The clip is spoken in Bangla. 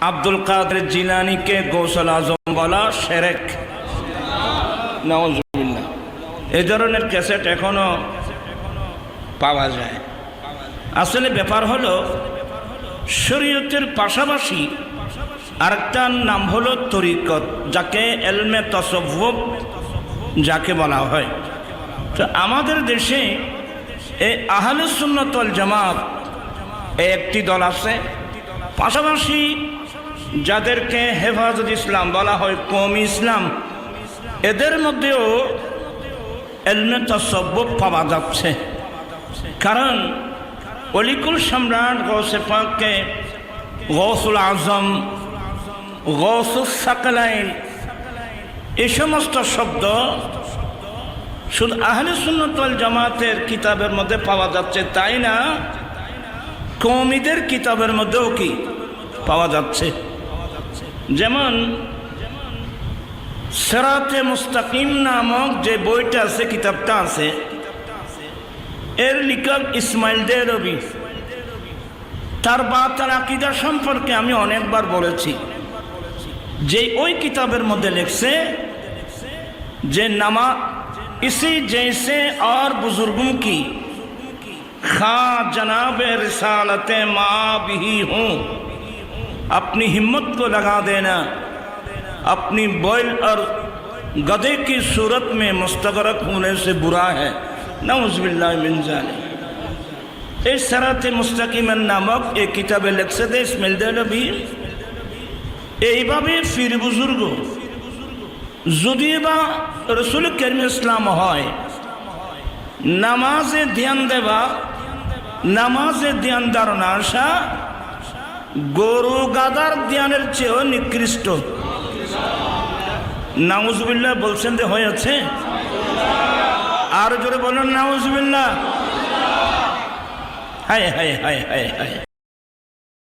আব্দুল কাদের জিলানিকে গৌসল আজম বলা নওয়াজুবিল্লাহ এই ধরনের ক্যাসেট এখনও পাওয়া যায়। আসলে ব্যাপার হলো, শরীয়তের পাশাপাশি আরেকটার নাম হলো তরিকত, যাকে এলমে তসভব যাকে বলা হয়। তো আমাদের দেশে এই আহলে সুন্নতল জামাত একটি দল আছে। পাশাপাশি যাদেরকে হেফাজত ইসলাম বলা হয় কৌমি ইসলাম, এদের মধ্যেও এলমে তসব্য পাওয়া যাচ্ছে। কারণ অলিকুল সম্রাট গৌসে পাককে গৌসুল আজম গৌসুল সাকলাইন এই সমস্ত শব্দ শুধু আহলে সুন্নতল জামাতের কিতাবের মধ্যে পাওয়া যাচ্ছে, তাই না? কৌমিদের কিতাবের মধ্যেও কি পাওয়া যাচ্ছে? যেমন সেরাতে মুস্তাকিম নামক যে বইটা আছে, কিতাবটা আছে, এর লিখক ইসমাইল দে রবি। তার বা তার আকিদা সম্পর্কে আমি অনেকবার বলেছি। যে ওই কিতাবের মধ্যে লিখছে যে নামা ইসি জেসে আর বুজুর্গম কি, খা জনাব রিসালতে মা বিহি হুঁ अपनी हिम्मत को लगा देना अपनी बैल और गधे की सूरत में मुस्तगरक होने से बुरा है नौजबिल्लाजान इस सरात मुस्तकिमन নামক এই কিতাবে লেখছে দে ইসমাইল দেলবি এইভাবে ফির বুজুর্গ যদি বা রসুল করিম ইসলাম হয় নামাজে ধ্যান দেবা নামাজে ধ্যান ধারণা আসা গরু গাদার দিয়ানের চেয়েও নিকৃষ্ট। নাউজবিল্লা বলছেন যে হয়েছে আর জোরে বলেন নাউজবিল্লা হায় হায় হায় হায় হায়।